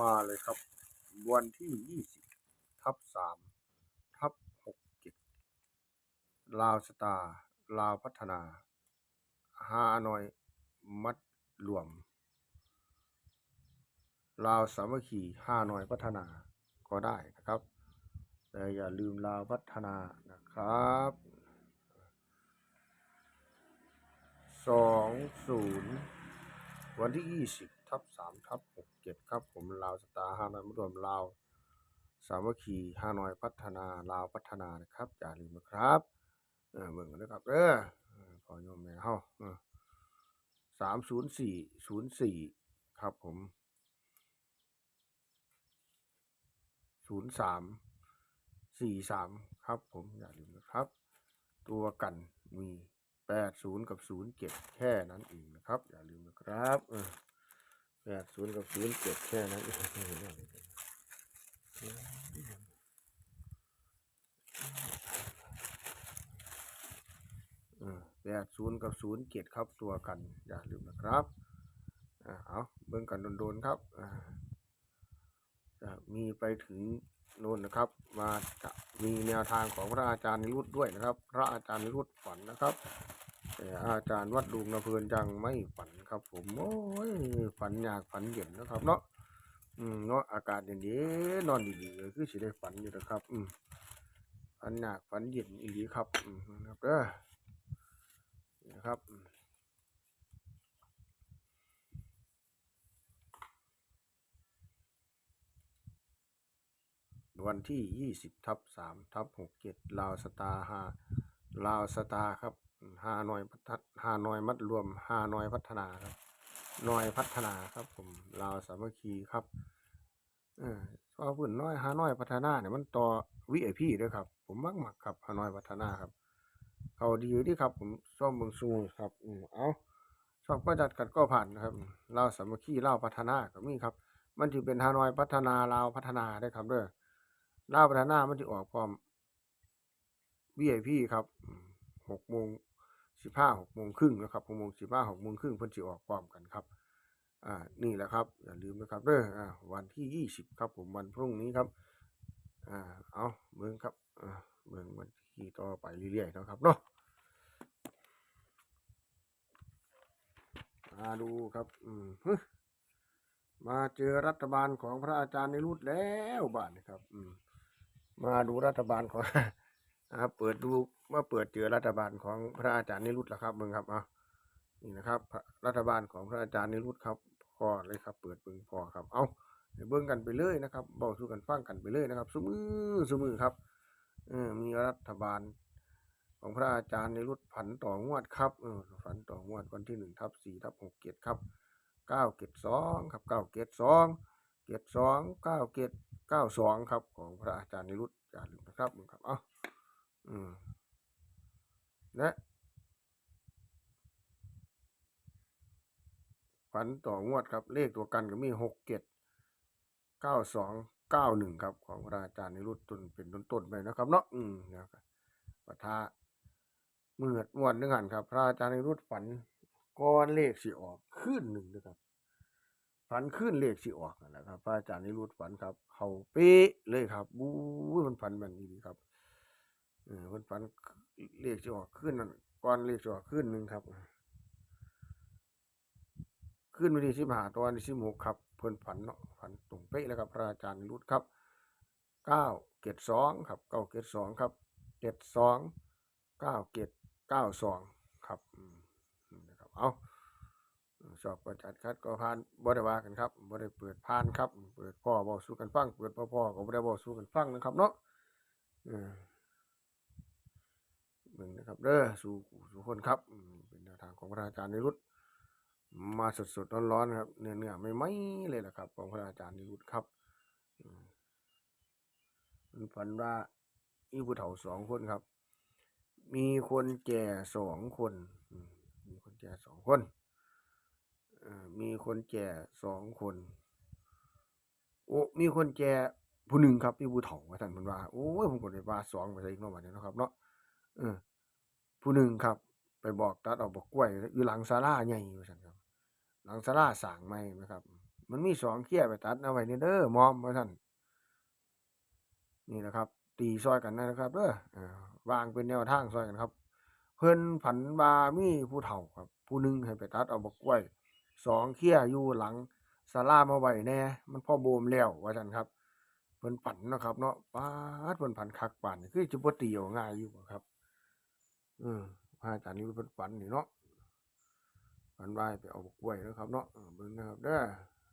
มาเลยครับ วันที่ยี่สิบทับสามทับหกเจ็ดลาวสตาร์ลาวพัฒนา ฮานอย มัดรวม ลาวสามัคคีห้าหนอยพัฒนาก็ได้นะครับ แต่อย่าลืมลาวพัฒนานะครับสองศูนย์วันที่ยี่สิบทับสามทับ หกเจ็ดครับผมลาวสตาร์ห้าน่อยมารวมลาวสามัคคีห้าน่อยพัฒนาลาวพัฒนานะครับอย่าลืมนะครับเออเบิ่งกันนะครับเออเออขอโยมแม่เฮาสามศูนย์สี่ศูนย์สี่ครับผมศูนย์สามสี่สามครับผมอย่าลืมนะครับ ตัวกันมีแปดศูนย์กับศูนย์เจ็ดแค่นั้นเองนะครับ อย่าลืมนะครับ แปดศูนย์กับศูนย์เจ็ดแค่นั้นเองแปดศูนย์กับศูนย์เจ็ดครับตัวกัน อย่าลืมนะครับอ่าเอาเบิ่งกันโดนๆครับอ่าจะมีไปถึงโน่นนะครับ มาจะมีแนวทางของพระอาจารย์นิรุตด้วยนะครับ พระอาจารย์นิรุตฝันนะครับแต่อาจารย์วัดดุงนะเพลินจังไม่ฝัน ครับ ผมโอ้ยฝันยากฝันเย็นนะครับ เนาะอืมเนาะอากาศเย็นๆนอนดีๆเลยคือสิได้ฝันอยู่นะครับ อืมฝันยากฝันเย็นอีหลีครับอืมนะครับเด้อนะครับวันที่ยี่สิบทับสามทับหกเจ็ดลาวสตาร์ฮาลาวสตาร์ครับ ฮาหน่อยพัฒฮาหน่อยมัดรวมฮาหน่อยพัฒนาครับหน่อยพัฒนาครับ ผมลาวสามัคคีครับเออพอพูดน้อยฮานอยพัฒนาเนี่ยมันต่อวิไอพีด้วยครับ ผมมักมักครับฮานอยพัฒนาครับเขาดีอยู่ที่ครับ ผมซ่อมเมืองซูครับอืมเอาชอบก็จัดกัดก็ผ่านนะครับลาวสามัคคีลาวพัฒนาก็มีครับ มันจะเป็นฮานอยพัฒนาลาวพัฒนาได้ครับเด้อลาวพัฒนามันจะอออกพร้อม VIP ครับหกโมง สิบห้าหกโมงครึ่งนะครับหกโมงสิบห้าหกโมงครึ่งเพิ่นจะออกพร้อมกันครับอ่านี่แหละครับอย่าลืมนะครับเด้ออ่าวันที่ยี่สิบครับผมวันพรุ่งนี้ครับอ่าเอาเมืองครับอ่าเมืองวันที่ต่อไปเรื่อยๆนะครับเนาะมาดูครับอืมมาเจอรัฐบาลของพระอาจารย์ในรุดแล้วบ้านนี่ครับ อืมมาดูรัฐบาลของนะครับเปิดดู ว่าเปิดเจอรัฐบาลของพระอาจารย์นิรุตแล้วครับเบิ่งครับอะนี่นะครับ รัฐบาลของพระอาจารย์นิรุตครับพอเลยครับ เปิดเบิ่งพอครับ เอาเบิ่งกันไปเลยนะครับเบาสู่กันฟังกันไปเลยนะครับสมือสมือครับเออมีรัฐบาลของพระอาจารย์นิรุตผันต่องวดครับเออผันต่องวดวันที่หนึ่งทับสี่ทับหกเกตครับเก้าเกตสองครับเก้าเกตสองเกตสองเก้าเกตเก้าสองครับ ของพระอาจารย์นิรุตอย่าลืมนะครับเบิ่งครับ เอ้าอืม และฝันต่องวดครับ เลขตัวกันก็มีหกเจ็ดเก้าสองเก้าหนึ่งครับ ของพระอาจารย์ในรุ่นต้นเป็นต้นต้นไปนะครับ เนาะอืมนะครับปะทะเมื่อมวนนึงหันครับ พระอาจารย์ในรุ่นฝันก้อนเลขสิออกขึ้นหนึ่งนะครับฝันขึ้นเลขสิออกนะครับ พระอาจารย์ในรุ่นฝันครับ เขาเป๊ะเลยครับบู๊มันฝันแบบนี้ครับ เออเพิ่นฝันเลขจะออกขึ้นนั่นก่อนเลขจะออกขึ้นหนึ่งครับ ขึ้นวันที่สิบห้าตอนที่สิบหกครับ เพิ่นฝันเนาะฝันตรงเป๊ะแล้วครับพระอาจารย์นิรุตครับเก้าเกตสองครับเก้าเกตสองครับเกตสองเก้าเกตเก้าสองครับนะครับเอาชอบประจัดคัดก็ผ่านบ่ได้ว่ากันครับบ่ได้เปิดผ่านครับ เปิดพ่อบอกสู้กันฟังเปิดพ่อพ่อก็บ่ได้บอกสู้กันฟังนะครับเนาะเออ เบิ่งนะครับเด้อสู่สู่คนครับ เป็นแนวทางของพระอาจารย์นิรุตมาสดๆร้อนๆครับ เนื้อเนื้อไม่ไหมเลยแหละครับ ของพระอาจารย์นิรุตครับมันฝันว่ามีผู้เฒ่าสองคนครับ มีคนแก่สองคน มีคนแก่สองคนมีคนแก่สองคน โอ้ มีคนแก่ผู้หนึ่งครับมีผู้เฒ่าว่าท่านพิ่นว่า โอ้ยผมก็ได้ว่าสองไปซะอีกเนาะบัดนี้เนะครับเนาะ เออ ผู้หนึ่งครับ ไปบอกตัดออกบอกกล้วย อยู่หลังศาลาใหญ่ว่าซั่นครับ หลังศาลาสร้างใหม่นะครับ มันมีสองเขี้ยไปตัดเอาไว้นี่เด้อมอมว่าท่นนี่นะครับ ตีซอยกันนะครับเด้ออวางเป็นแนวทางซอยกันครับ เพิ่นผันบามีผู้เฒ่าครับ ผู้หนึ่งให้ไปตัดเอาบักกล้วยสองเขี้ยอยู่หลังศาลามาไว้แน่ มันพ่อโบมแล้วว่าท่นครับเพิ่นปั่นนะครับเนาะปาดเพิ่นปั่นคักปั่นคือจะบ่ตีเอาง่ายอยู่ครับ ออพระอาจารย์นี่เป็นฝันนี่เนาะฝันว่าไปเอาบกล้วยนะครับ เนาะเบิ่งนะครับเด้อ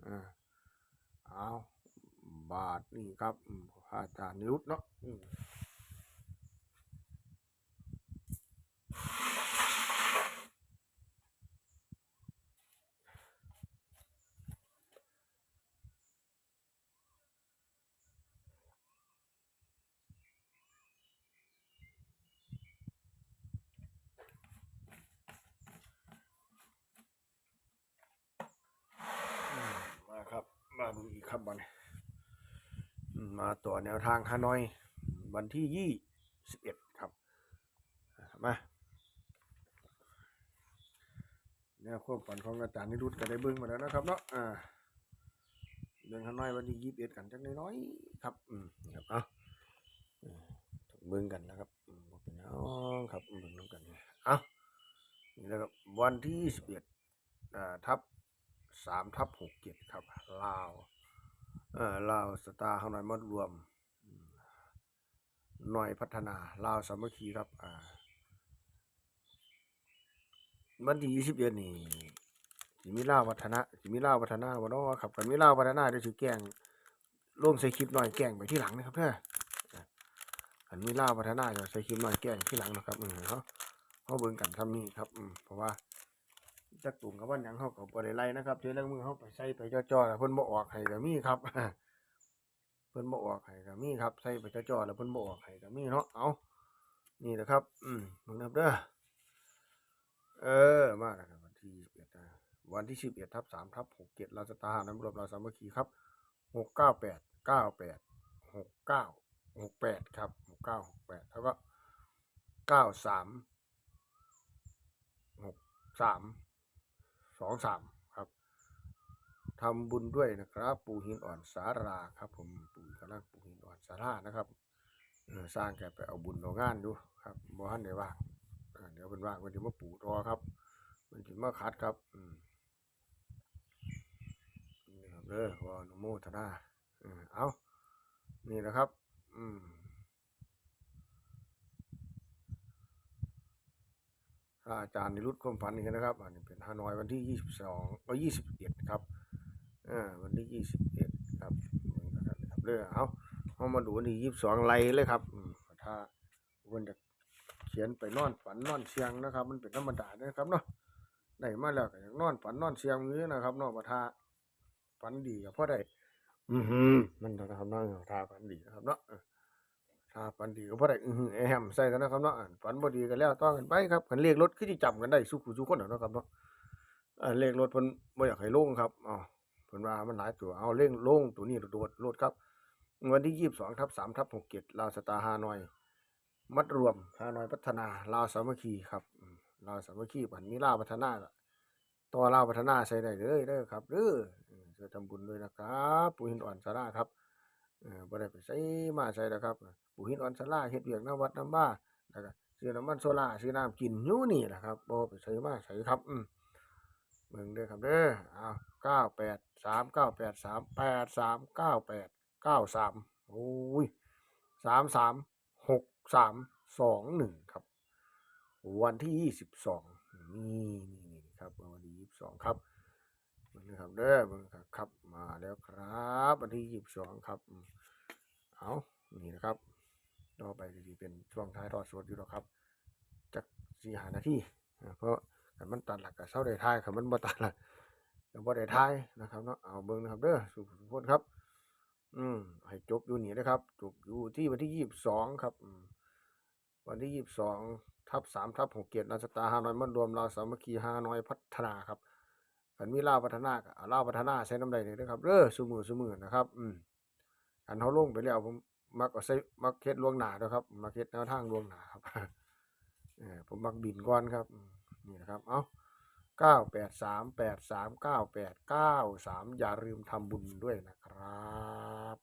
เอ่าเอาบาทนี่ครับพระอาจารย์นิรุตเนาะอืม อืมมาครับ มาดูอีก ครับวันนี้อืมาต่อแนวทางฮานอย วันที่ยี่สิบเอ็ดครับอ่ามาแนวควบฝันของอาจารย์นิรุตก็ได้เบิ้งมาแล้วนะครับเนาะอ่าเรื่องฮานอยวันที่ยี่สิบเอ็ดกันจักน้อยครับอืมครับเอาอืมต้องเบิ้งกันนะครับอืมบ่เป็นหยังครับเบิ้งน้ำกันเอานี่แหละครับวันที่ยี่สิบเอ็ดอ่าทับสามทับหกเจ็ดครับลาว ลาวสตาร์เขาหน่อยมารวมหน่อยพัฒนาลาวสามัคคีครับอ่าวันที่ยี่สิบเอ็ดนี่สิมีลาวัฒนะสิมีลาวัฒนาวันน้อครับกันมีลาวัฒนาเดี๋ยวสิแกล้งลงใส่คลิปหน่อยแกงไปที่หลังนะครับเพื่ออันมีลาวัฒนาจะใส่คลิปหน่อยแกงที่หลังนะครับอืมเขาเขาเบิ่งกันทำนี่ครับอืมเพราะว่า จักตุ่มกับว่าหยังเขาก็บ่ได้ไลนะครับเทื่อละมือเขาไปใส่ไปจ่อๆแล้วเพิ่นบ่ออกให้ก็มีครับเพิ่นบ่ออกให้ก็มีครับใส่ไปจ่อๆแล้วเพิ่นบ่ออกให้ก็มีเนาะเอานี่แหละครับ อืมมึงนับเด้อเออมาแล้วครับวันที่11นะวันที่11ทับ3ทับ67เจ็ดราจะตาหาน้ำรวมเราสามัคคีครับ698 98 69 68ครับ6968แปดแล้วก็93 63สามหกสาม สองสามครับทำบุญด้วยนะครับ ปูหินอ่อนสาราครับ ผมปูกำลังปูหินอ่อนสารานะครับสร้างแกไปเอาบุญเอางานดูครับบ่ฮันได้ว่างเดี๋ยวเป็นว่างมันจะมาปูรอครับ มันจะมาคัดครับอืมนี่ครับเด้อวอนุโมทนาเออเอานี่นะครับ อืม ระอาจารย์นิรุตความฝันนี่นะครับ อันนี้เป็นฮานอยวันที่ยี่สิบสองก็ยี่สิบเอ็ดครับอ่าวันที่ยี่สิบเอ็ดครับเหมือนกันนะครับเรื่องเอาเอามาดูวันที่ยี่สิบสองไล่เลยครับถ้าวันจะเขียนไปนอนฝันนอนเชียงนะครับ มันเป็นธรรมดานะครับเนาะได้มาแล้วก็อยากนอนฝันนอนเชียงนี้นะครับเนาะประทาฝันดีกับพ่อได้อือหือมันนะครับเนาะทาฝันดีนะครับเนาะ ถ้าฝันดีก็บ่ได้อื้อแอมใส่กันนะครับเนาะอันฝันบ่ดีก็แล้วต้องกันไปครับคันเลขรถคือสิจำกันได้สุขุสุคนอะเนาะครับเนาะเอ่อเลขรถเพิ่นบ่อยากให้ลงครับอ้าวเพิ่นว่ามันหลายตัวเอาเลขลงตัวนี้โดดรถครับ วันที่22ทับ3ทับ67ลาวสตาฮานอย มัดรวมฮานอยพัฒนาลาวสามัคคีครับลาวสามัคคีบันมีลาวพัฒนาต่อลาวพัฒนาใส่ได้เลยเด้อครับเด้อเออทำบุญด้วยนะครับ ปู่หินอ่อนสาราครับ เออบ่ได้ไปใส่มาใส่ดอกครับปู่หินอ่อนสลาเฮ็ดเวียกน้ำวัดน้ำบ้าแล้วก็ซื้อน้ำมันโซล่าซื้อน้ำกินอยู่นี่แหละครับบ่ไปใส่มาใส่ครับอืมเบิ่งเด้อครับเด้ออ้าว983 983 83 98 93โอ้ย33 63 21ครับ วันที่22นี่นี่นี่ครับวันที่22ครับเบิ่ง นะครับเด้อเบิ่งครับครับมาแล้วครับวันที่ยี่สิบสองครับเอานี่นะครับต่อไปก็สิเป็นช่วงท้ายทอดสดอยู่แล้วครับจักสี่หานาทีเพราะคันมันตัดหลักกับเศร้าได้ทายคันมันบ่ตัดหลักก็บ่ได้ทายนะครับเนาะเอาเบิ่งนะครับเด้อสุขสุขครับ อืมให้จบอยู่นี่นะครับจบอยู่ที่วันที่ยี่สิบสองครับวันที่ยี่สิบสองทับสามทับหกเกียรตินาสตาร์ฮาน้อยมันรวมเราสามัคคีฮาน้อยพัฒนาครับ กันมีลาวพัฒนาก็เอาลาวพัฒนาใช้น้ำใดนี่นะครับเด้อสมือสมือนะครับ อืมขันเขาลงไปแล้วผมมักเอาใส่มักเฮ็ดล่วงหนาด้อครับมักเฮ็ดแนวทางล่วงหนาครับเออผมมักบินก้อนครับนี่นะครับเอาเก้าแปดสามแปดสามเก้าแปดเก้าสามอย่าลืมทำบุญด้วยนะครับ